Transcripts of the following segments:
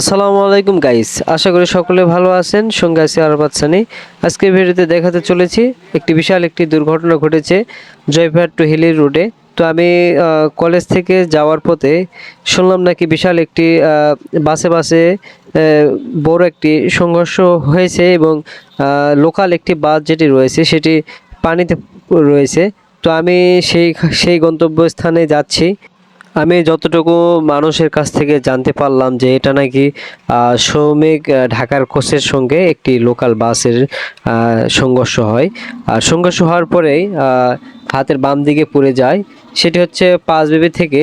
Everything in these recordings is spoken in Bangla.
আসসালামু আলাইকুম গাইস আশা করি সকলে ভালো আছেন, সঙ্গে আছি আর বাচ্চানি আজকের ভিডিওতে দেখাতে চলেছি একটি বিশাল একটি দুর্ঘটনা ঘটেছে জয়পুরহাট টু হিলি রোডে। তো আমি কলেজ থেকে যাওয়ার পথে শুনলাম নাকি বিশাল একটি বাসে বাসে বড় একটি সংঘর্ষ হয়েছে এবং লোকাল একটি বাস যেটি রয়েছে সেটি পানিতে রয়েছে। তো আমি সেই সেই গন্তব্যস্থানে যাচ্ছি। আমি যতটুকু মানুষের কাছ থেকে জানতে পারলাম যে এটা নাকি শ্রমিক ঢাকার কোচের সঙ্গে একটি লোকাল বাসের সংঘর্ষ হয়। আর সংঘর্ষ হওয়ার পরেই হাতের বাম দিকে পড়ে যায়। সেটি হচ্ছে পাঁচবিবি থেকে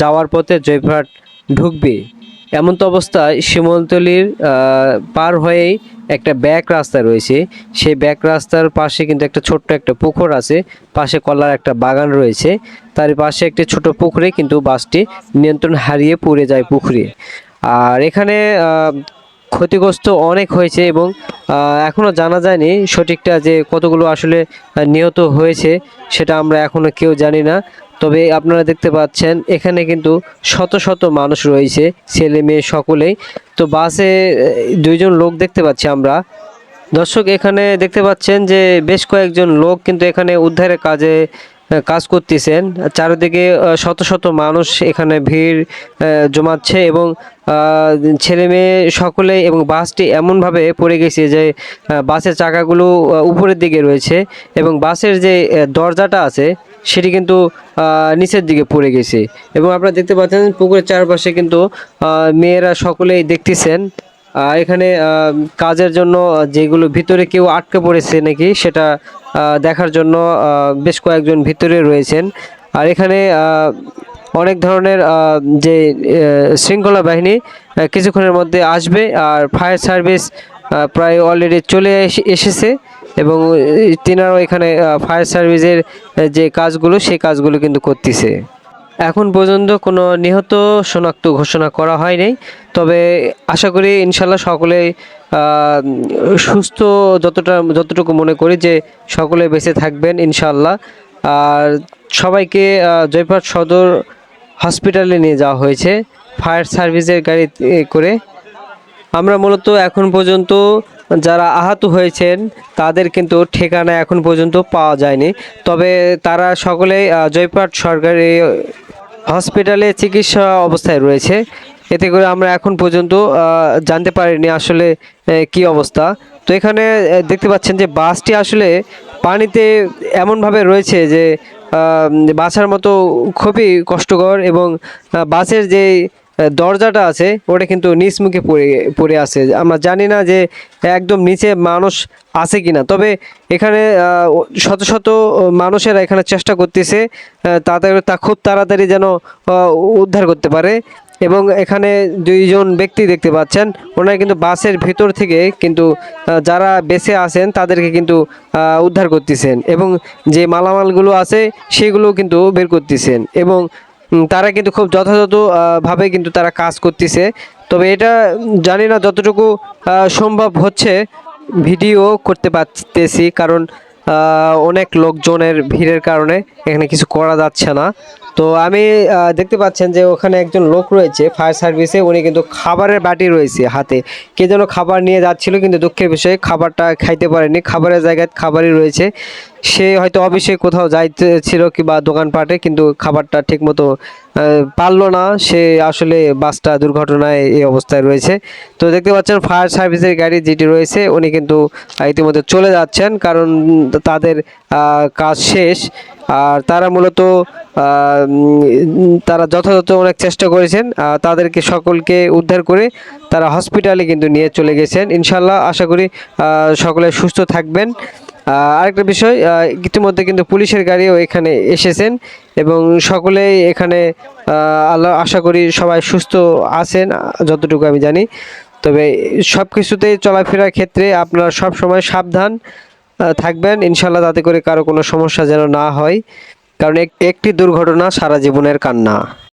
যাওয়ার পথে জয়পুরহাট ঢুকবে। এমন তো অবস্থায় শিমলতলির পার হয়েই একটা ব্যাক রাস্তা রয়েছে। সেই ব্যাক রাস্তার পাশে কিন্তু একটা ছোট্ট একটা পুকুর আছে। পাশে কলার একটা বাগান রয়েছে। তার পাশে একটি ছোট পুকুরে কিন্তু বাসটি নিয়ন্ত্রণ হারিয়ে পড়ে যায় পুকুরে। আর এখানে ক্ষতিগ্রস্ত অনেক হয়েছে এবং আহ, এখনও জানা যায়নি সঠিকটা যে কতগুলো আসলে নিহত হয়েছে সেটা আমরা এখনও কেউ জানি না। তবে আপনারা দেখতে পাচ্ছেন, এখানে কিন্তু শত শত মানুষ রয়েছে, ছেলে মেয়ে সকলেই। তো বাসে দুইজন লোক দেখতে পাচ্ছি আমরা। দর্শক, এখানে দেখতে পাচ্ছেন যে বেশ কয়েকজন লোক কিন্তু এখানে উদ্ধারের কাজে কাজ করতেছেন। চারিদিকে শত শত মানুষ এখানে ভিড় জমাচ্ছে এবং ছেলে মেয়ে সকলে এবং বাসটি এমনভাবে পড়ে গেছে যে বাসের চাকাগুলো উপরের দিকে রয়েছে এবং বাসের যে দরজাটা আছে সেটি কিন্তু নিচের দিকে পড়ে গেছে। এবং আপনারা দেখতে পাচ্ছেন, পুকুরের চারপাশে কিন্তু মেয়েরা সকলেই দেখতেছেন। এখানে কাজের জন্য যেগুলো ভিতরে কেউ আটকে পড়েছে নাকি, সেটা দেখার জন্য বেশ কয়েকজন ভিতরে রয়েছেন। আর এখানে অনেক ধরনের যে শৃঙ্খলা বাহিনী কিছুক্ষণের মধ্যে আসবে। আর ফায়ার সার্ভিস প্রায় অলরেডি চলে এসে- এসেছে। এবং তিনারাও এখানে ফায়ার সার্ভিসের যে কাজগুলো সেই কাজগুলো কিন্তু করতেছে। এখন পর্যন্ত কোনো নিহত শনাক্ত ঘোষণা করা হয়নি। তবে আশা করি ইনশাল্লাহ সকলে সুস্থ যতটা যতটুকু মনে করি যে সকলে বেঁচে থাকবেন ইনশাল্লাহ আর সবাইকে আহ, জয়পুরহাট সদর হসপিটালে নিয়ে যাওয়া হয়েছে ফায়ার সার্ভিসের গাড়ি করে। আমরা মূলত এখন পর্যন্ত যারা আহত হয়েছেন, তাদের কিন্তু ঠিকানা এখন পর্যন্ত পাওয়া যায়নি। তবে তারা সকলেই জয়পাট সরকারি হসপিটালে চিকিৎসা অবস্থায় রয়েছে। এতে করে আমরা এখন পর্যন্ত জানতে পারিনি আসলে কি অবস্থা। তো এখানে দেখতে পাচ্ছেন যে বাসটি আসলে পানিতে এমনভাবে রয়েছে যে বাসার মতো খুবই কষ্টকর এবং বাসের যে দরজাটা আছে, ওটা কিন্তু নিচ মুখে পড়ে পড়ে আছে। আমরা জানি না যে একদম নিচে মানুষ আছে কিনা। তবে এখানে শত শত মানুষেরা এখানে চেষ্টা করতেছে তাদের, তা খুব তাড়াতাড়ি যেন উদ্ধার করতে পারে। এবং এখানে দুইজন ব্যক্তি দেখতে পাচ্ছেন, ওনারা কিন্তু বাসের ভেতর থেকে কিন্তু যারা বেঁচে আছেন, তাদেরকে কিন্তু উদ্ধার করতেছেন। এবং যে মালামালগুলো আছে সেগুলো কিন্তু বের করতেছেন। এবং তারা কিন্তু খুব যথাযথভাবে ভাবে কিন্তু তারা কাজ করতেছে। তবে এটা জানি না যতটুকু সম্ভব হচ্ছে ভিডিও করতে পারতেছি, কারণ অনেক লোকজনের ভিড়ের কারণে এখানে কিছু করা যাচ্ছে না। তো আমি দেখতে পাচ্ছেন যে ওখানে একজন লোক রয়েছে ফায়ার সার্ভিসে উনি কিন্তু খাবারের বাটি রয়েছে হাতে। কে যেন খাবার নিয়ে যাচ্ছিল কিন্তু দুঃখের বিষয়ে, খাবারটা খাইতে পারেনি। খাবারের জায়গায় খাবারই রয়েছে। সে হয়তো অফিসে কোথাও যাইতেছিল কিংবা দোকানপাটে, কিন্তু খাবারটা ঠিকমতো পারল না। সে আসলে বাসটা দুর্ঘটনায় এই অবস্থায় রয়েছে। তো দেখতে পাচ্ছেন ফায়ার সার্ভিসের গাড়ি যেটি রয়েছে, উনি কিন্তু ইতিমধ্যে চলে যাচ্ছেন কারণ তাদের কাজ শেষ। আর তারা মূলত তারা যথাযথ অনেক চেষ্টা করেছেন তাদেরকে সকলকে উদ্ধার করে তারা হসপিটালে কিন্তু নিয়ে চলে গেছেন। ইনশাল্লাহ আশা করি সকলে সুস্থ থাকবেন। আরেকটা বিষয় ইতিমধ্যে কিন্তু পুলিশের গাড়িও এখানে এসেছেন এবং সকলেই এখানে আল্লাহ আশা করি সবাই সুস্থ আছেন, যতটুকু আমি জানি। তবে সব কিছুতেই চলাফেরার ক্ষেত্রে আপনারা সব সময় সাবধান। থাকবেন। ইনশাল্লাহ তাতে করে কারও কোনো সমস্যা যেন না হয়। কারণ এক- একটি দুর্ঘটনা সারা জীবনের কান্না।